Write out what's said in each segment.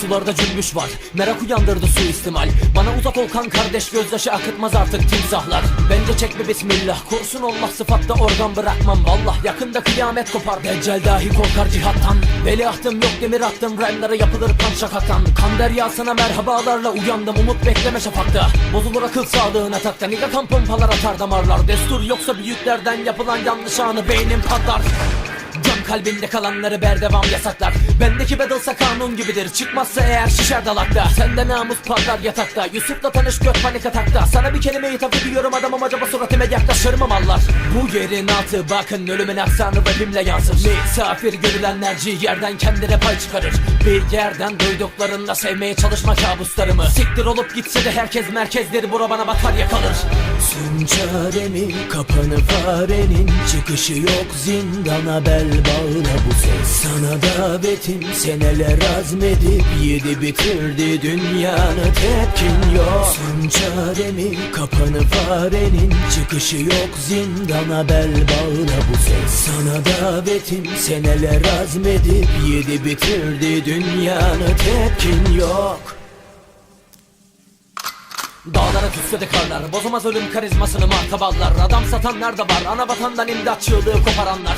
Sularda cümbüş var. Merak uyandırdı suistimal. Bana uzak ol kan kardeş gözyaşı akıtmaz artık timsahlar. Bence çekme bismillah. Kursun Allah sıfatta organ bırakmam. Vallah yakında kıyamet kopar. Deccal dahi korkar cihattan. Veliahtım yok demir attım. Rhyme'lara yapılır kan şakaktan. Kan deryasına merhabalarla uyandım. Umut bekleme şafakta. Bozulur akıl sağlığın atakta. Niga kan pompalar atar damarlar. Destur yoksa büyüklerden yapılan yanlış anı Beynim patlar. Cam kalbinde kalanları berdevam yasaklar Bendeki bedalsa kanun gibidir. Çıkmazsa eğer şişer dalakta. Sende namus patlar yatakta. Yusuf'la tanış gök panik atakta. Sana bir kelime hitap ediyorum adamım acaba suratıma yaklaşır mı mallar Bu yerin altı bakın ölümün aksanı rapimle yansır. Misafir görülenler ciğerden kendine pay çıkarır. Bir yerden duyduklarında sevmeye çalışma kabuslarımı. Siktir olup gitse de herkes merkezleri bura bana batarya kalır. Sun çaremi kapanı farenin. Çıkışı yok zindana bel bağla bu ses. Sana davetim seneler azmedip Yedi bitirdi dünyanı tepkin yok. Sun çaremi kapanı farenin Çıkışı yok. Zindana bel bağla bu ses. Sana davetim seneler azmedip Yedi bitirdi dünyanı tepkin yok. Dağlara küsse de karlar Bozamaz ölüm karizmasını martaballar. Adam satanlar da var Ana vatandan imdat çığlığı koparanlar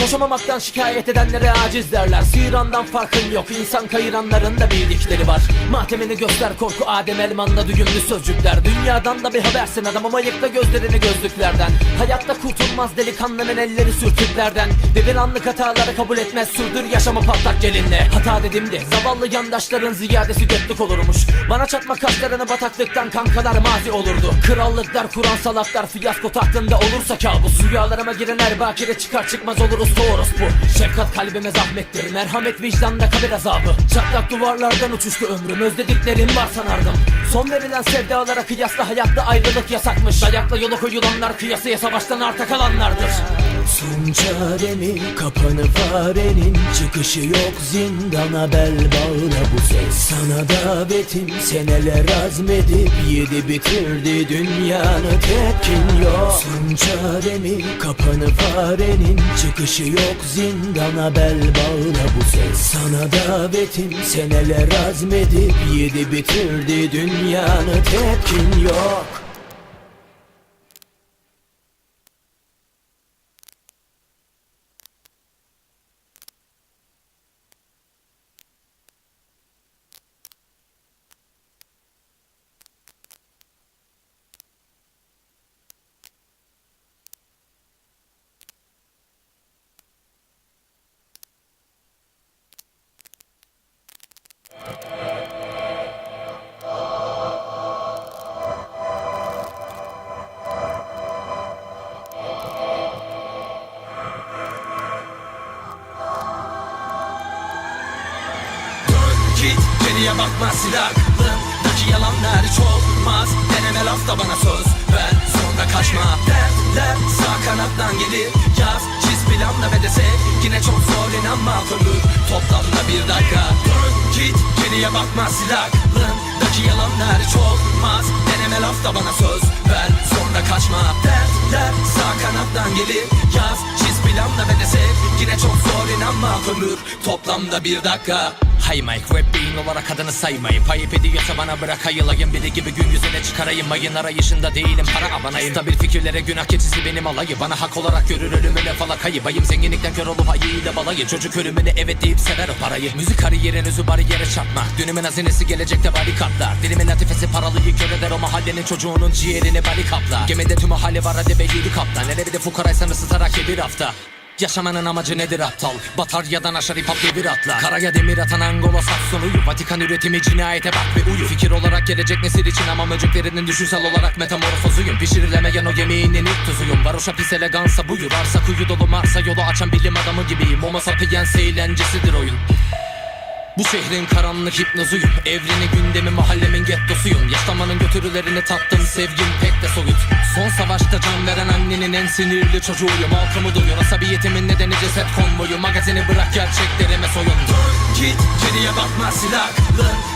Koşamamaktan şikayet edenlere aciz derler. Sirandan farkın yok. İnsan kayıranların da bildikleri var. Matemini göster korku Adem Elman'la düğümlü sözcükler. Dünyadan da bir habersin adam ama yıkla gözlerini gözlüklerden. Hayatta kurtulmaz delikanlının elleri sürtüklerden. Devir anlık hataları kabul etmez. Sürdür yaşamı patlak gelinle. Hata dedim de zavallı yandaşların ziyadesi götlük olurmuş. Bana çatma kaşlarını bataklıktan kankalar mazi olurdu. Krallıklar kuran salaklar fiyasko tahtında olursa kabus. Rüyalarıma giren her bakire çıkar çıkmaz oluruz doğrusu bu Şefkat kalbime zahmettir. Merhamet vicdanda kabir azabı. Çatlak duvarlardan uçuştu ömrüm. Özlediklerim var sanardım. Son verilen sevdalara kıyasla hayatta ayrılık yasakmış. Dayakla yola koyulanlar kıyasıya savaştan arta kalanlardır Sun çaremi kapanı farenin. Çıkışı yok zindana bel bağla bu ses. Sana davetim seneler azmedip Yedi bitirdi dünyanı. Tepkin yok. Sun çaremi kapanı farenin. Çıkışı yok zindana bel bağla bu ses. Sana davetim seneler azmedip Yedi bitirdi dünyanı. Tepkin yok Git geriye bakma silahlığındaki yalanlar hiç olmaz. Deneme lafta bana söz ver sonra kaçma. Derler sağ kanattan gelir. Yaz çiz planla ve de sev Yine çok zor inanma. Ömür toplamda bir dakika. Dön git geriye bakma silahlığındaki yalanlar hiç olmaz. Deneme lafta bana söz ver sonra kaçma. Derler sağ kanattan gelir. Yaz çiz planla ve de sev Yine çok zor inanma ömür. Toplamda bir dakika. Hay Mike rap beyin olarak adını saymayıp Ayıp ediyorsa bana bırak ayılayım. Biri gibi gün yüzüne çıkarayım. Ayın arayışında değilim. Para abanayım Stabil fikirlere günah keçisi benim alayı. Bana hak olarak görür ölümüne falakayı. Bayım zenginlikten kör olup ayıyla balayı. Çocuk ölümüne evet deyip sever o parayı. Müzik kariyerin özü bariyere çarpmak. Dünümün hazinesi gelecekte barikatlar Dilimin latifesi paralıyı kör eder o mahallenin çocuğunun ciğerini bali kaplar. Gemide tüm hali var hadi be yedi kaptan. Hele bir de fukaraysan ısıtarak bir hafta Yaşamanın amacı nedir aptal? Batarya'dan aşağı hip hop bir atla. Karaya demir atan Angola Sakson Vatikan üretimi cinayete bak ve uyu. Fikir olarak gelecek nesil için ama möceklerinin düşünsel olarak metamorfozuyum. Pişirilemeyen o yemeğinin ilk tuzuyum. Varoşa pis elegansa buyur Arsa kuyu dolu Mars'a yolu açan bilim adamı gibiyim. Homo sapiens eğlencesidir bu şehrin karanlık hipnozuyum. Evreni gündemi mahallemin gettosuyum. Yaşamanın götürülerini tattım sevgim pek de soyut. Son savaşta can veren annenin en sinirli çocuğuyum. Halkımı duyuyor asabiyetimin nedeni ceset konvoyu. Magazini bırak gerçeklerime soyun Git geriye bakma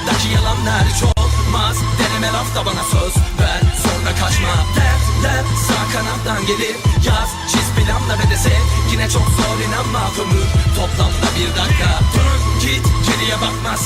silahlığındaki yalanlar hiç olmaz Deneme lafta bana söz ver. Sonra kaçma. Derler sağ kanattan gelir. Yaz çiz planla ve de Yine çok zor inanma. Ömür toplamda bir dakika. Dön git geriye bakma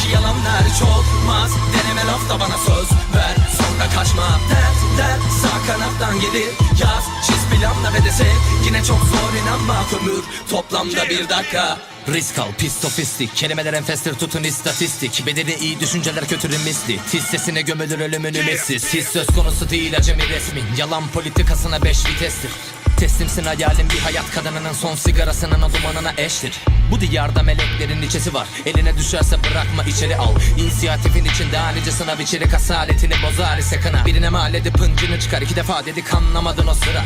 Yanımdaki yalanlar hiç olmaz Deneme lafta bana söz ver. Sonra kaçma. Dertler sağ kanattan gelir. Yaz çiz planla ve dese. Yine çok zor inanma. Kömür Toplamda bir dakika Risk al, pis sofistik. Kelimeler enfestir tutun istatistik. Bedeli iyi düşünceler kötürüm misli. Tiz sesine gömülür ölümün ümitsiz His söz konusu değil acemi resmin. Yalan politikasına beş vitestir. Teslimsin hayalin bir hayat kadınının son sigarasının o dumanına eştir. Bu diyarda meleklerin içesi var. Eline düşerse bırakma içeri al. İnisiyatifin içinde hanice sınav içerik asaletini bozar ise kına Birine edip pıncını çıkar. İki defa dedik anlamadın o sıra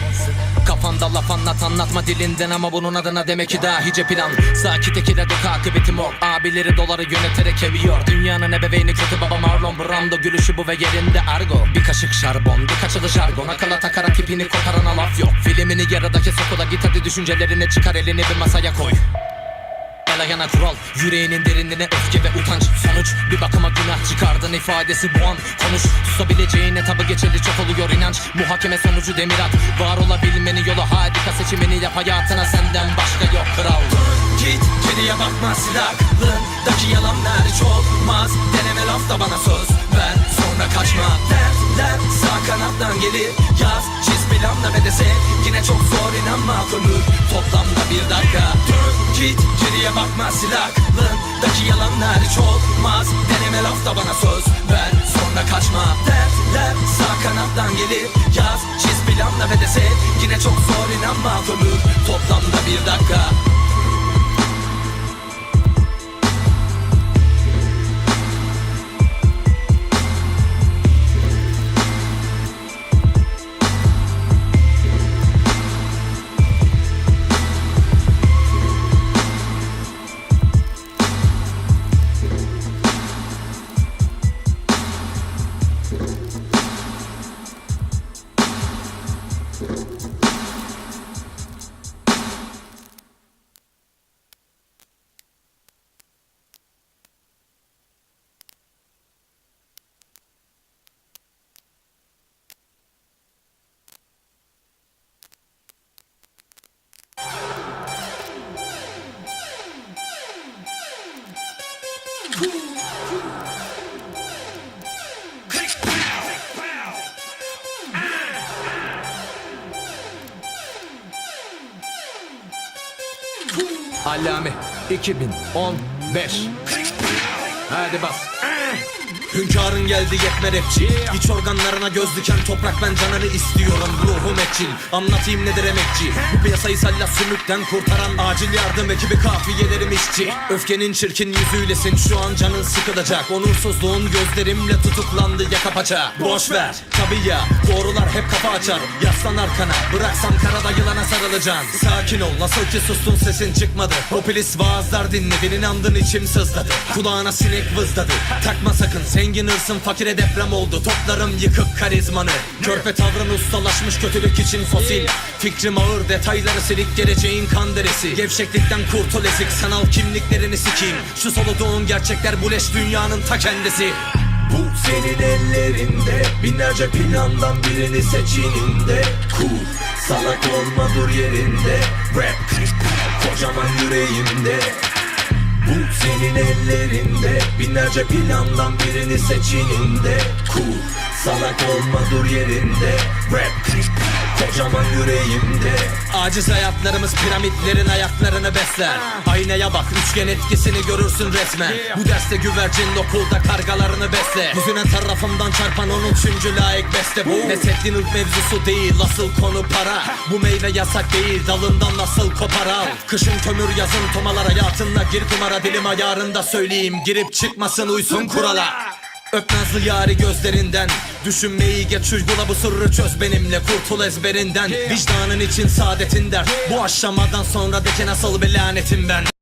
Kafanda laf anlat anlatma dilinden ama bunun adına demek ki dahice plan. Sakit ekile dok akıbeti mor Abileri doları yöneterek eviyor Dünyanın ebeveyni kötü baba Marlon Brando Gülüşü bu ve yerinde argo. Bir kaşık şarbon bir kaçılı jargon. Akıla takarak ipini koparana laf yok. Filmini yarıdaki sokula git hadi düşüncelerini çıkar elini bir masaya koy El ayağına kural Yüreğinin derinliğine öfke ve utanç. Sonuç bir bakıma günah çıkardın ifadesi bu an. Konuş susabileceğin etabı geçeli çok oluyor inanç. Muhakeme sonucu demir at Var olabilmenin yolu harika seçimini yap hayatına. Senden başka yok kral. Git geriye bakma silahlındaki yalanlar hiç olmaz. Deneme lafta bana söz ver sonra kaçma. Dertler sağ kanattan gelir yaz çiz planla ve dese Yine çok zor inanma kömür toplamda bir dakika Dön git geriye bakma silahlındaki yalanlar hiç olmaz. Deneme lafta bana söz ver sonra kaçma. Dertler sağ kanattan gelir yaz çiz planla ve dese Yine çok zor inanma kömür toplamda bir dakika Allame 2015 Hadi bas Hünkârın geldi yetme rapçi. İç organlarına göz diken toprak ben canını istiyorum. Ruhum etçil anlatayım nedir emekçi? Bu piyasayı sallas sümükten kurtaran Acil yardım ekibi kafiyelerim işçi. Öfkenin çirkin yüzüylesin şu an canın sıkılacak. Onursuzluğun gözlerimle tutuklandı yaka paça. Boş ver tabi ya doğrular hep kafa açar. Yaslan arkana bıraksam karada yılana sarılacaksın. Sakin ol nasıl ki sustun sesin çıkmadı. Popülist vaazlar dinledin inandın içim sızladı. Kulağına sinek vızladı. Takma sakın zengin hırsın fakire deprem oldu. Toplarım yıkık karizmanı. Körpe tavrın ustalaşmış kötülük için fosil. Fikrim ağır detayları silik geleceğin kan deresi. Gevşeklikten kurtul ezik sanal kimliklerini sikeyim. Şu soluduğun gerçekler bu leş dünyanın ta kendisi. Bu senin ellerinde Binlerce plandan birini seçininde Kur salak olma dur yerinde. Rap kocaman yüreğimde bu senin ellerinde. Binlerce plandan birini seçininde Kur salak olma dur yerinde. Rap kocaman yüreğimde. Aciz hayatlarımız piramitlerin ayaklarını besler. Aynaya bak üçgen etkisini görürsün resmen. Bu derste güvercin okulda kargalarını besle. Yüzüne tarafımdan çarpan on üçüncü layık beste bu. Neseddin ırk mevzusu değil asıl konu para. Bu meyve yasak değil dalından nasıl kopar al Kışın kömür yazın tomalar hayatınla gir kumara. Dilim ayarında söyleyeyim girip çıkmasın uysun kurala Öp nazlı yari gözlerinden? Düşünmeyi geç uygula bu sırrı çöz. Benimle Kurtul ezberinden. Vicdanın için saadetin der Bu aşamadan sonra deki nasıl bir lanetim ben